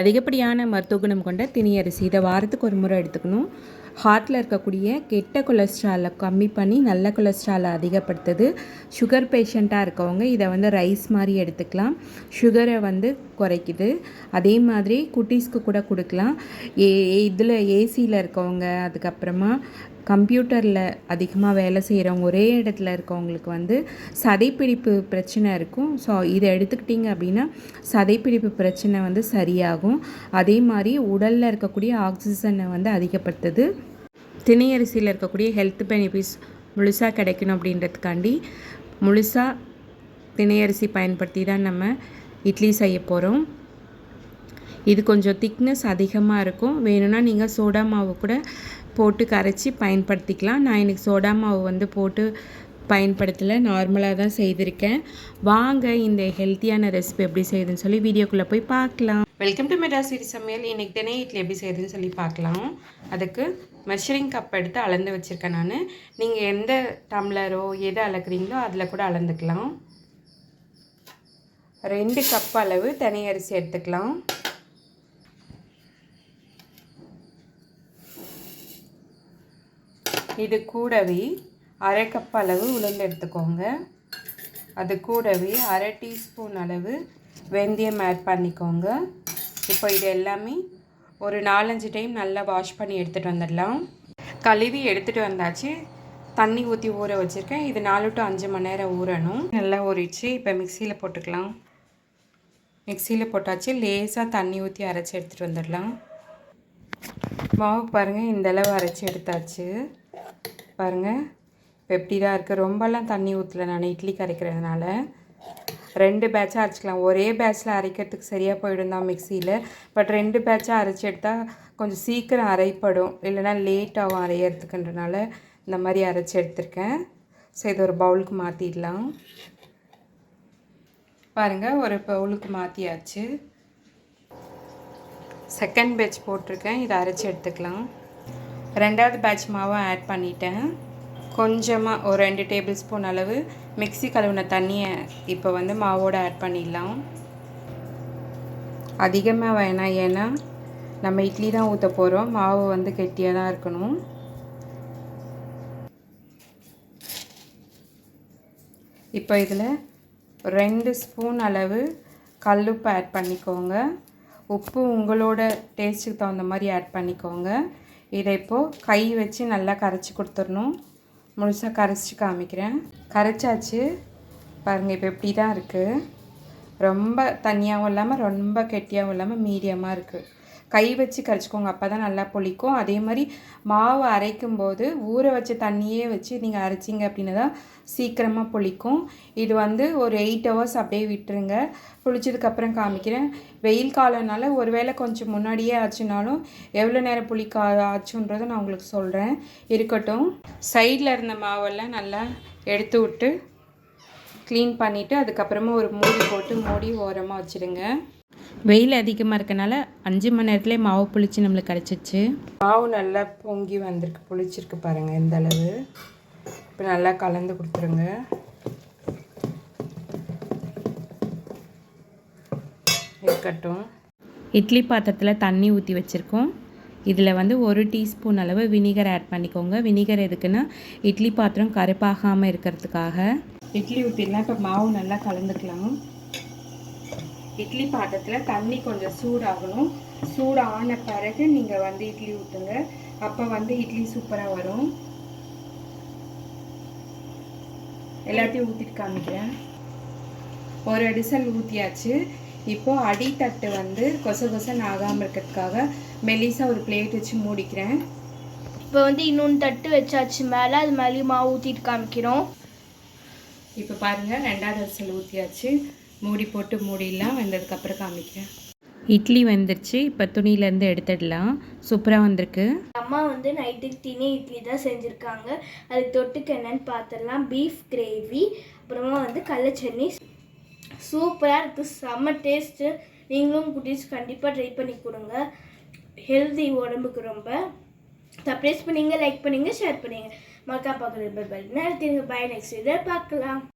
அதிகப்படியான மருத்துவ குணம் கொண்ட திணை அரிசி இதை வாரத்துக்கு ஒரு முறை எடுத்துக்கணும். ஹார்ட்டில் இருக்கக்கூடிய கெட்ட கொலஸ்ட்ராலை கம்மி பண்ணி நல்ல கொலஸ்ட்ராலை அதிகப்படுத்துது. சுகர் பேஷண்ட்டாக இருக்கவங்க இதை வந்து ரைஸ் மாதிரி எடுத்துக்கலாம். சுகரை வந்து குறைக்குது. அதே மாதிரி குட்டீஸ்க்கு கூட கொடுக்கலாம். ஏ இதில் ஏசியில் இருக்கவங்க அதுக்கப்புறமா கம்ப்யூட்டரில் அதிகமாக வேலை செய்கிறவங்க ஒரே இடத்துல இருக்கவங்களுக்கு வந்து சதைப்பிடிப்பு பிரச்சனை இருக்கும். ஸோ இதை எடுத்துக்கிட்டிங்க அப்படின்னா சதைப்பிடிப்பு பிரச்சனை வந்து சரியாகும். அதே மாதிரி உடலில் இருக்கக்கூடிய ஆக்சிஜனை வந்து அதிகப்படுத்துது. திணை அரிசியில் இருக்கக்கூடிய ஹெல்த் பெனிஃபிட்ஸ் முழுசாக கிடைக்கணும் அப்படின்றதுக்காண்டி முழுசாக திணையரிசி பயன்படுத்தி தான் நம்ம இட்லி செய்ய போகிறோம் இது கொஞ்சம் திக்னஸ் அதிகமாக இருக்கும். வேணும்னா நீங்கள் சோடா மாவு கூட போட்டு கரைச்சி பயன்படுத்திக்கலாம். நான் எனக்கு சோடா மாவு வந்து போட்டு பயன்படுத்தலை நார்மலாக தான் செய்திருக்கேன். வாங்க இந்த ஹெல்த்தியான ரெசிபி எப்படி செய்யுதுன்னு சொல்லி வீடியோக்குள்ளே போய் பார்க்கலாம். வெல்கம் டு மெட்ராசிரி சமையல். இன்றைக்கி தினை இட்லி எப்படி செய்யுதுன்னு சொல்லி பார்க்கலாம். அதுக்கு மெஷரிங் கப் எடுத்து அளந்து வச்சுருக்கேன் நான். நீங்கள் எந்த டம்ளரோ எதை அளக்குறீங்களோ அதில் கூட அளந்துக்கலாம். ரெண்டு கப் அளவு தனி அரிசி எடுத்துக்கலாம். இது கூடவே அரை கப் அளவு உளுந்து எடுத்துக்கோங்க. அது கூடவே அரை டீஸ்பூன் அளவு வெந்தயம் ஆட் பண்ணிக்கோங்க. இப்போ இது எல்லாமே ஒரு நாலஞ்சு டைம் நல்லா வாஷ் பண்ணி எடுத்துகிட்டு வந்துடலாம். கழுவி எடுத்துகிட்டு வந்தாச்சு. தண்ணி ஊற்றி ஊற வச்சுருக்கேன். இது நாலு டு அஞ்சு மணி நேரம் ஊறணும். நல்லா ஊறிச்சு இப்போ மிக்சியில் போட்டுக்கலாம். மிக்சியில் போட்டாச்சு. லேசாக தண்ணி ஊற்றி அரைச்சி எடுத்துகிட்டு வந்துடலாம். மாவு பாருங்கள் இந்த அளவு அரைச்சி எடுத்தாச்சு. பாருங்கள் இப்போ எப்படி தான் இருக்குது ரொம்பலாம் தண்ணி ஊற்றல நான். இட்லி கரைக்கிறதுனால. ரெண்டு பேட்சாக அரைச்சிக்கலாம். ஒரே பேட்சில் அரைக்கிறதுக்கு சரியாக போயிடும் தான் மிக்சியில். பட் ரெண்டு பேட்சாக அரைச்சி எடுத்தால் கொஞ்சம் சீக்கிரம் அரைப்படும். இல்லைனா லேட் ஆகும் அரையிறதுக்குன்றனால இந்த மாதிரி அரைச்சி எடுத்திருக்கேன். ஸோ இது ஒரு பவுலுக்கு மாற்றிடலாம் பாருங்கள் ஒரு பவுலுக்கு மாற்றியாச்சு செகண்ட் பேட்ச் போட்டிருக்கேன். இதை அரைச்சி எடுத்துக்கலாம். ரெண்டாவது பேட்ச் மாவும் ஆட் பண்ணிட்டேன். கொஞ்சமாக ஒரு ரெண்டு டேபிள் ஸ்பூன் அளவு மிக்ஸி கழுவின தண்ணியை இப்போ வந்து மாவோடு ஆட் பண்ணிடலாம். அதிகமாக வேணாம் ஏன்னா நம்ம இட்லி தான் ஊற்ற போகிறோம் மாவு வந்து கெட்டியாக தான் இருக்கணும். இப்போ இதில் ரெண்டு ஸ்பூன் அளவு கல்லுப்பு ஆட் பண்ணிக்கோங்க. உப்பு உங்களோட டேஸ்ட்டுக்கு தகுந்த மாதிரி ஆட் பண்ணிக்கோங்க. இதை இப்போது கை வச்சு நல்லா கரைச்சி கொடுத்துடணும். முழுசாக கரைச்சி காமிக்கிறேன். கரைச்சாச்சு. பாருங்கள் இப்போ இப்படி தான் இருக்குது ரொம்ப தனியாகவும் இல்லாமல் ரொம்ப கெட்டியாகவும் இல்லாமல் மீடியமாக இருக்குது கை வச்சு கரைச்சிக்கோங்க. அப்போ தான் நல்லா புளிக்கும் அதே மாதிரி மாவு அரைக்கும் போது ஊற வச்ச தண்ணியே வச்சு நீங்கள் அரைச்சிங்க அப்படின்னு தான் சீக்கிரமாக புளிக்கும் இது வந்து ஒரு எயிட் ஹவர்ஸ் அப்படியே விட்டுருங்க. புளிச்சதுக்கப்புறம் காமிக்கிறேன். வெயில் காலம்னால ஒருவேளை கொஞ்சம் முன்னாடியே ஆச்சுனாலும் எவ்வளோ நேரம் புளிக்க ஆச்சுன்றதை நான் உங்களுக்கு சொல்கிறேன் இருக்கட்டும். சைடில் இருந்த மாவெல்லாம் நல்லா எடுத்து விட்டு க்ளீன் பண்ணிவிட்டு அதுக்கப்புறமா ஒரு மூடி போட்டு மூடி ஓரமாக வச்சுடுங்க வெயில் அதிகமாக இருக்கனால அஞ்சு மணி நேரத்துலேயே மாவு புளிச்சு நம்மளுக்கு கிடச்சிச்சு. மாவு நல்லா பொங்கி வந்திருக்கு புளிச்சிருக்கு பாருங்கள் எந்த அளவு. இப்போ நல்லா கலந்து கொடுத்துருங்க. இருக்கட்டும். இட்லி பாத்திரத்தில் தண்ணி ஊற்றி வச்சுருக்கோம். இதில் வந்து ஒரு டீஸ்பூன் அளவு வினிகர் ஆட் பண்ணிக்கோங்க. வினிகர் எதுக்குன்னா இட்லி பாத்திரம் கருப்பாகாமல் இருக்கிறதுக்காக. இட்லி ஊற்றிடலாம் இப்போ மாவு நல்லா கலந்துக்கலாம். இட்லி பாத்திரத்தில் தண்ணி கொஞ்சம் சூடாகணும். சூடான பிறகு நீங்கள் வந்து இட்லி ஊற்றுங்க அப்போ வந்து இட்லி சூப்பராக வரும். எல்லாத்தையும் ஊற்றிட்டு காமிக்கிறேன். ஒரு அடிசல் ஊற்றியாச்சு இப்போது அடித்தட்டு வந்து கொச கொசன்னு ஆகாமல் இருக்கிறதுக்காக மெலிசாக ஒரு பிளேட் வச்சு மூடிக்கிறேன். இப்போ வந்து இன்னொன்று தட்டு வச்சாச்சு மேலே அது மேலேயும் மாவு ஊற்றிட்டு காமிக்கிறோம். இப்போ பாருங்கள் ரெண்டாவது அரிசல் ஊற்றியாச்சு மூடி போட்டு மூடிடலாம் வந்ததுக்கப்புறம் காமிக்கிறேன். இட்லி வந்துருச்சு இப்போ துணியிலேருந்து எடுத்துடலாம். சூப்பராக வந்திருக்கு. அம்மா வந்து நைட்டுக்கு தினி இட்லி தான் செஞ்சுருக்காங்க. அதுக்கு தொட்டுக்கு என்னன்னு பார்த்துடலாம் பீஃப் கிரேவி அப்புறமா வந்து கடல சட்னி. சூப்பராக இருக்குது செம்ம டேஸ்ட்டு. நீங்களும் குட்டீஸ் கண்டிப்பாக ட்ரை பண்ணி கொடுங்க. ஹெல்தி உடம்புக்கு ரொம்ப. சப்ரைஸ் பண்ணீங்க லைக் பண்ணுங்க ஷேர் பண்ணுங்க. மக்கா பார்க்குறது பெல் பெல் பை நெக்ஸ்ட் இதை பார்க்கலாம்.